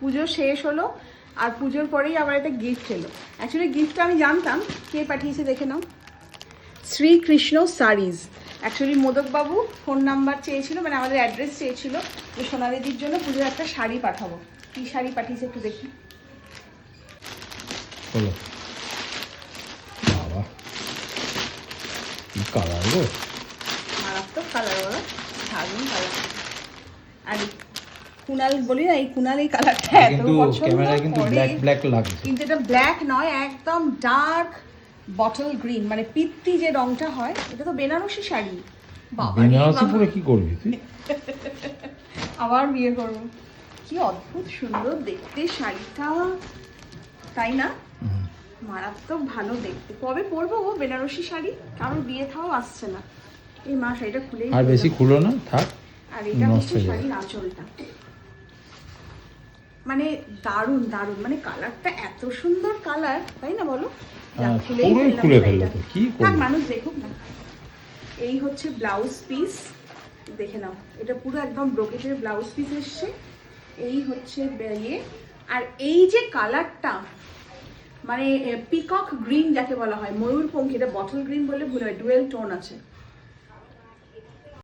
পুজো শেষ হলো আর পুজোর পরেই আবার একটা গিফট এলো। অ্যাকচুয়ালি গিফটটা আমি জানতাম কে পাঠিয়েছে দেখে নাও। শ্রীকৃষ্ণ সারিজ। অ্যাকচুয়ালি মোদকবাবু ফোন নাম্বার চেয়েছিল মানে আমাদের অ্যাড্রেস চেয়েছিল যে সোনাদিদির জন্য পুজোর একটা শাড়ি পাঠাবো। কী শাড়ি পাঠিয়েছে একটু দেখি। কালার গো? মারাত্মক কালার বলো দারুণ কালার আর কুনাল বলি না এই কুনাল এই কালারটা এত পছন্দ কিন্তু ব্ল্যাক ব্ল্যাক লাগছে কিন্তু এটা ব্ল্যাক নয় একদম ডার্ক বটল গ্রিন মানে পিত্তি যে রংটা হয় এটা তো বেনারসি শাড়ি। বাবা বেনারসি পরে কি করবি তুই? আবার বিয়ে করব। কি অদ্ভুত সুন্দর দেখতে শাড়িটা। তাই না? মারাত্মক ভালো দেখতে। কবে পরবো ও বেনারসি শাড়ি? কারোর বিয়ে থাও আসছে না। এই মা শাড়িটা খুলে আর বেশি খুলো না থাক। আর এটা হচ্ছে শাড়ির আঁচলটা। মানে দারুণ দারুণ। মানে কালারটা এত সুন্দর কালার তাই না বলো? হ্যাঁ, খুলে ফেলল কি মানুষ দেখুক না। এই হচ্ছে ব্লাউজ পিস দেখে নাও। এটা পুরো একদম ব্রোকেটের ব্লাউজ পিস এসছে। এই হচ্ছে ইয়ে। আর এই যে কালারটা মানে পিকক গ্রিন যাকে বলা হয় ময়ূরপঙ্খী এটা বটল গ্রিন বলে ভুল হয় ডুয়েল টোন আছে।